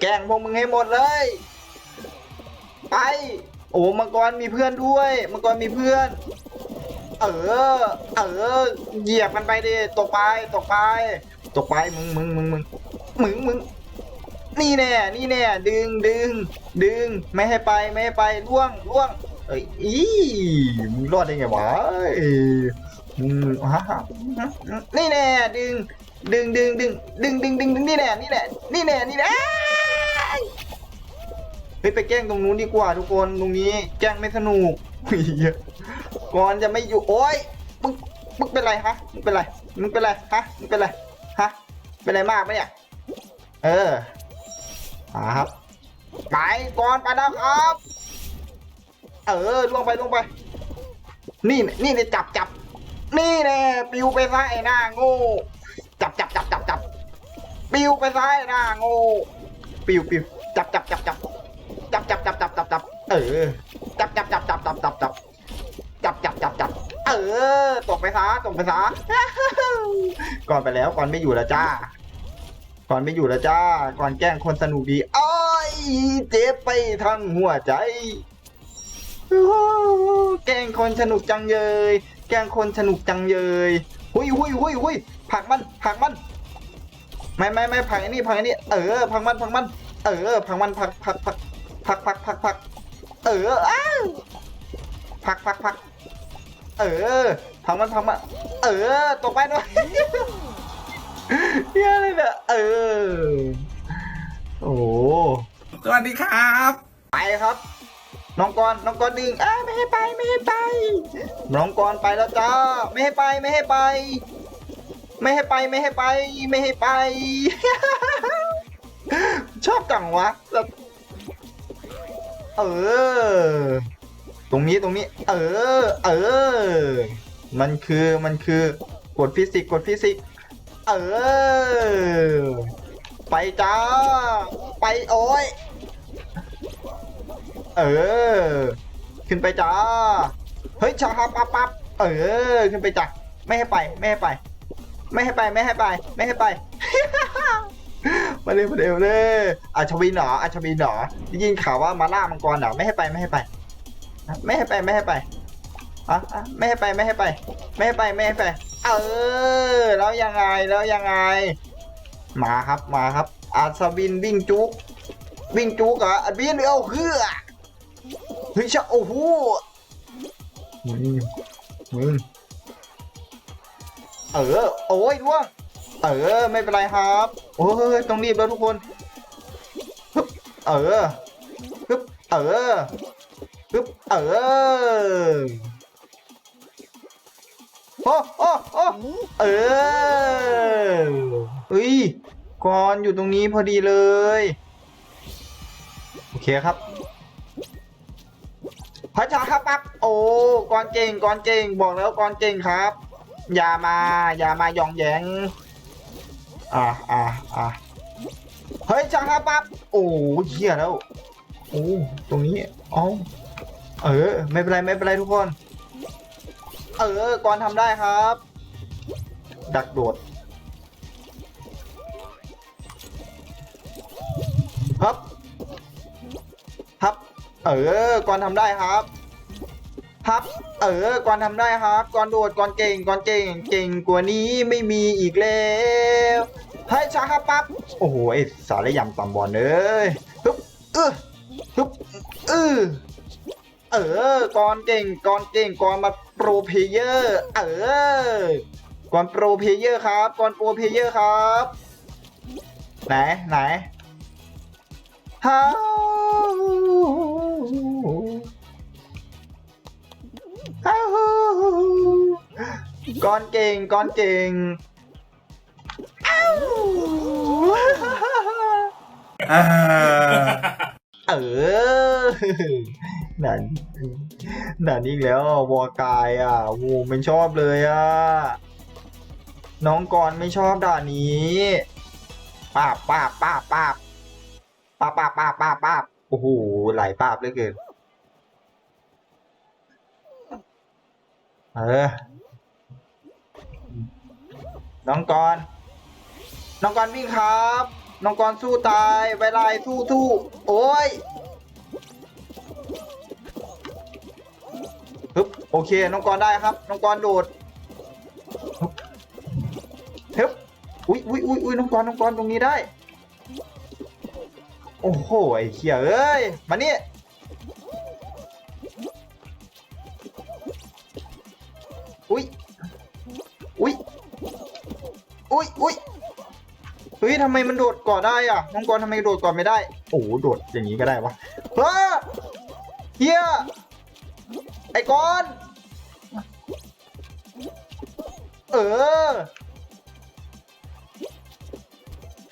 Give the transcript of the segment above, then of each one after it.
แกล้งพวกมึงให้หมดเลย ไป โอ้มังกรมีเพื่อนด้วยมังกรมีเพื่อน เออ เออ เหยียบมันไปดิตกไปตกไป ตกไปมึงมึงมึงมึงมึงมึงนี่แน่นี่แน่ดึงดึงดึงไม่ให้ไปไม่ให้ไปล่วงล่วงเอ้ยอีมึงรอดได้ไงวะเอ้มึงฮะนี่แน่ดึงดึงดึงดึงดึงดึงดึงดึงนี่แน่นี่แน่นี่แน่นี่แน่ ฮ้ยไปแกล้งตรงนู้นดีกว่าทุกคนตรงนี้แกล้งไม่สนุกเฮ้ยก่อนจะไม่อยู่โอ้ยมึงมึงเป็นไรฮะมึงเป็นไรมึงเป็นไรฮะมึงเป็นไรฮะเป็นไรมากไหมเนี่ยเออมาครับไปก่อนไปนะครับ เออลงไปลงไป นี่นี่เนี่ยจับจับนี่แน่ปิวไปซะไอ้หน้าโง่จับจับจับจับจับปิวไปซะไอ้หน้าโง่ปิวปิวจับจับจับจับ จับจับจับจับจับจับเออ จับจับจับจับจับจับจับจับจับจับจับเออตกไปซะตกไปซะก่อนไปแล้วก่อนไม่อยู่แล้วจ้า ก่อนไม่อยู่แล้วจ้า ก่อนแกล้งคนสนุกดีอ้อยเจ็บไปทั้งหัวใจโอ้โหแกล้งคนสนุกจังเลยแกล้งคนสนุกจังเลยหุยหุยหุยหุยผลักมันผลักมัน ไม่ไม่ไม่ผลักไอ้นี่ผลักไอ้นี่เออผลักมันผลักมัน เออผลักมันผลักผลักผลัก ผลักผลักผลักผลักเอออ้าวผลักผลักผลักเออผลักมันผลักมันเออตกไปด้วยเฮียอะไรเนี่ยเออโอ้โหสวัสดีครับ ไปครับน้องกรณ์น้องกรณ์ดึงอ้าไม่ให้ไปไม่ให้ไป น้องกรณ์ไปแล้วจ้าไม่ให้ไปไม่ให้ไป ไม่ให้ไปไม่ให้ไป ไม่ให้ไป ชอบกังวะแบบ เออ ตรงนี้ตรงนี้ เออ เออ มันคือมันคือกฎฟิสิกส์กฎฟิสิกส์เออ ไปจ้า ไปโอ้ย เออ ขึ้นไปจ้า เฮ้ยชาฮับปั๊บปั๊บเออ ขึ้นไปจ้ะไม่ให้ไป ไม่ให้ไป ไม่ให้ไป ไม่ให้ไป ไม่ให้ไป มาเร็วมาเร็วเลยอาชวินเหรออาชวินเหรอได้ยินข่าวว่ามาล่ามังกรเหรอไม่ให้ไปไม่ให้ไป ไม่ให้ไปไม่ให้ไปอะอะไม่ให้ไปไม่ให้ไป ไม่ให้ไปไม่ให้ไป เออแล้วยังไงแล้วยังไง มาครับมาครับ อาชวินวิ่งจุกวิ่งจุกเหรออันบินเอาเฮือเฮ้ยชะโอ้โหมึงมึงเออ โอ้ยด้วง เออ ไม่เป็นไรครับ โอ้ยต้องรีบแล้วทุกคนฮึบเออฮึบเออฮึบเออโอ้โอ้โอ้เออเฮ้ยกอนอยู่ตรงนี้พอดีเลย โอเคครับพระชาครับปั๊บโอ้กอนเก่งกอนเก่งบอกแล้วกอนเก่งครับ อย่ามา อย่ามาหยองแยง อ่าอ่าอ่าเฮ้ยชาครับปั๊บโอ้เหี้ยแล้วโอ้ตรงนี้อ๋อเออ ไม่เป็นไรไม่เป็นไรทุกคน เออกอนทำได้ครับ ดักโดดครับครับ เออกอนทำได้ครับครับ เออกอนทำได้ครับกอนโดดกอนเก่งกอนเก่ง เก่งกว่านี้ไม่มีอีกแล้วให้ช้าครับปั๊บโอ้โหไอสารยำตำบอลเอ้ยฮึบเออฮึบเออเออกอนเก่งกอนเก่งกอนมาโปรเพเยอร์เออกอนโปรเพเยอร์ครับกอนโปรเพเยอร์ครับไหนไหนฮ่าฮ่า ก้อนเก่งก้อนเก่งอ้าวอ่าเออนั่นนั่นอีกแล้วอะวอกายอะโว้ไม่ชอบเลยอะ น้องกรณ์ไม่ชอบด่านนี้ป้าบป้าบป้าบป้าบป้าบป้าบป้าบป้าบป้าบโอ้โหหลายป้าบเหลือเกิน เออ น้องกรณ์น้องกรณ์วิ่งครับ น้องกรณ์สู้ตายไวไล่สู้สู้โอ้ยฮึบโอเค น้องกรณ์ได้ครับ น้องกรณ์โดดฮึบอุ้ยอุ้ยอุ้ยอุ้ยน้องกรณ์น้องกรณ์ตรงนี้ได้ โอ้โหไอ้เขี้ยเอ้ย มานี่ ยทำไมมันโดดก่อนได้อะน้องกรทำไมโดดก่อนไม่ได้ โอ้โหโดดอย่างนี้ก็ได้วะเฮ้ยเฮียไอ้กรณ์เออ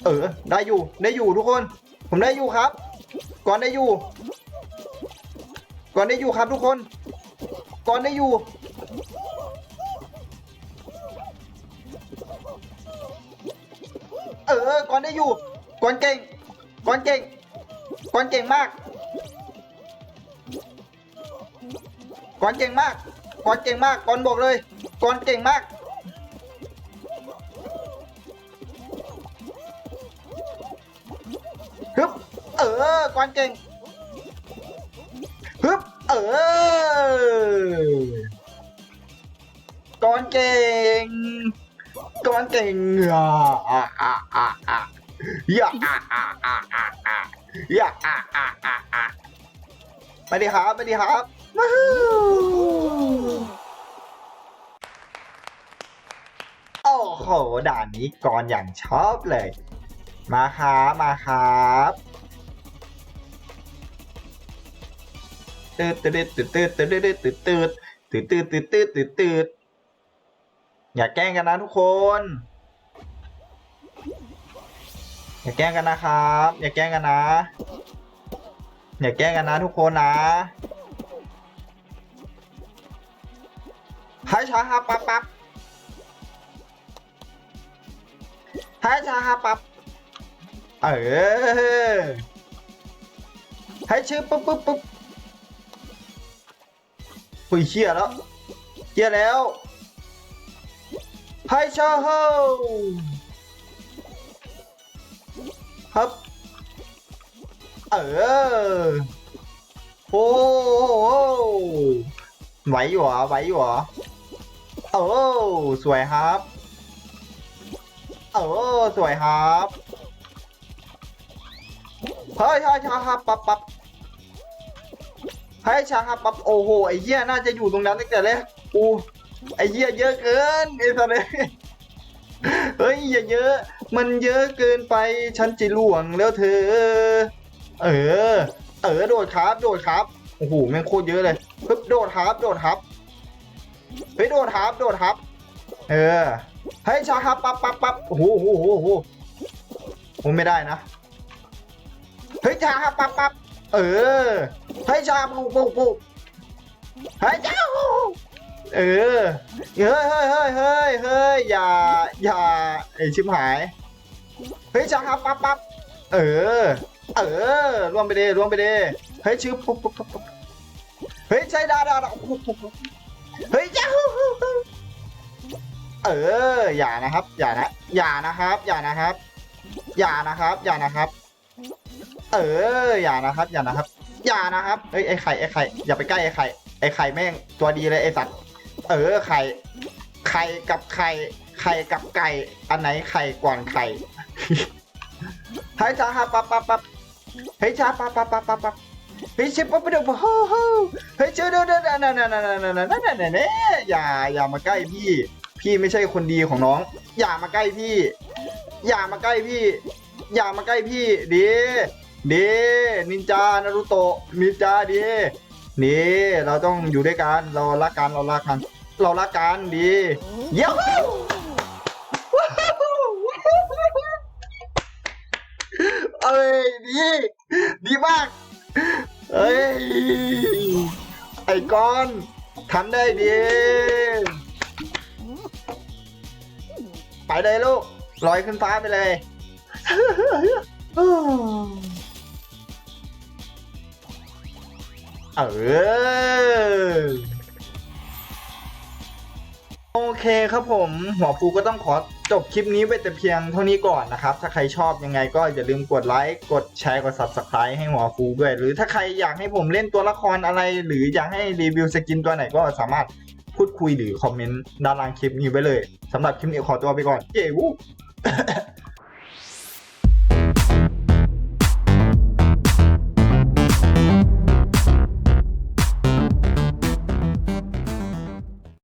เออ ได้อยู่ ได้อยู่ทุกคน ผมได้อยู่ครับ ก่อนได้อยู่ ก่อนได้อยู่ครับทุกคน ก่อนได้อยู่ เออก่อนได้อยู่ก่อนเก่งก่อนเก่งก่อนเก่งมากก่อนเก่งมากก่อนเก่งมากก่อนบอกเลยก่อนเก่งมากฮึบเออก่อนเก่งฮึบเออก่อนเก่งก่อนเก่งอะอะอะอะอะ อย่าอะอะอะอะอะอย่าอะอะอะอะไปดีครับไปดีครับว้าวโอ้โห ด่านนี้ก่อนอย่างชอบเลย มาครับมาครับตืดตืดตืดตืดตืดตืดตืดตืดตืดตืดตืดตืดตืดอย่าแกล้งกันนะทุกคน อย่าแกล้งกันนะครับ อย่าแกล้งกันนะ อย่าแกล้งกันนะทุกคนนะให้ช้าฮาปับปั๊บให้ช้าฮาปับเออให้ชื่อปุ๊บปุ๊บปุ๊บหุยเชี่ยแล้วเชี่ยแล้วให้ช้าเฮา ครับ เออ โอ้โหไหวอยู่เหรอไหวอยู่เหรอโอ้สวยครับโอ้สวยครับเฮ้ยเฮ้ยชาฮับปับปับเฮ้ยชาฮับปับโอ้โหไอ้เหี้ยน่าจะอยู่ตรงนั้นตั้งแต่แรกอูไอ้เหี้ยเยอะเกินไอ้สัสเลยเฮ้ยอย่าเยอะ มันเยอะเกินไปฉันจะล่วงแล้วเธอ เออ เออโดดครับโดดครับโอ้โหแม่งโคตรเยอะเลยปึ๊บโดดครับโดดครับเฮ้ยโดดครับโดดครับ เออเฮ้ยชาฮับปับปับปั๊บโอ้โหโอ้โหโอ้โหโอ้ไม่ได้นะเฮ้ยชาขับปับปั๊บเออเฮ้ยชาปุกปุกปุกเฮ้ยเจ้า เออ เฮ้ยเฮ้ยเฮ้ยเฮ้ยเฮ้ยอย่า อย่าไอชิบหาย เฮ้ยชาปับปั๊บเออ เออร่วมไปดิร่วมไปดิเฮ้ยชื่อปุ๊บปุ๊บปุ๊บปุ๊บเฮ้ยใช่ดาดาดาเฮ้ยจ้าเออ อย่านะครับ อย่านะ อย่านะครับ อย่านะครับ อย่านะครับ อย่านะครับ เออ อย่านะครับ อย่านะครับ อย่านะครับ เฮ้ย ไอ้ไข่ ไอ้ไข่ อย่าไปใกล้ไอ้ไข่ ไอ้ไข่แม่ง ตัวดีเลยไอ้สัตว์ เออไข่ไข่กับไข่ไข่กับไก่ อันไหนไข่ก่อนไข่เฮ้ยจ้าฮัปั๊บปั๊บปั๊บเฮ้ยจ้าปั๊บปั๊บปั๊บปั๊บปับเฮ้ยเชฟปั๊บปดูฮู้ฮู้เฮ้ยเจอเดูอเด้อนั่นนั่นนั่นนั่นนั่นนั่นนั่นอย่าอย่ามาใกล้พี่ พี่ไม่ใช่คนดีของน้อง อย่ามาใกล้พี่ อย่ามาใกล้พี่ อย่ามาใกล้พี่ดีดีนินจานารุโตะนินจาดี นี่เราต้องอยู่ด้วยกันเรารักกันเรารักกันเรารักกันดีเย้เอ้ยดีดีมากเอ้ยไอ้ก้อนทำได้ดี ไปเลยลูกลอยขึ้นฟ้าไปเลย เออโอเคครับผม หัวฟูก็ต้องขอจบคลิปนี้ไปแต่เพียงเท่านี้ก่อนนะครับ ถ้าใครชอบยังไงก็อย่าลืมกดไลค์กดแชร์กด subscribe ให้หัวฟูด้วย หรือถ้าใครอยากให้ผมเล่นตัวละครอะไร หรืออยากให้รีวิวสกินตัวไหนก็สามารถพูดคุยหรือคอมเมนต์ด้านล่างคลิปนี้ไว้เลยสำหรับคลิปนี้ขอตัวไปก่อน เย้วู้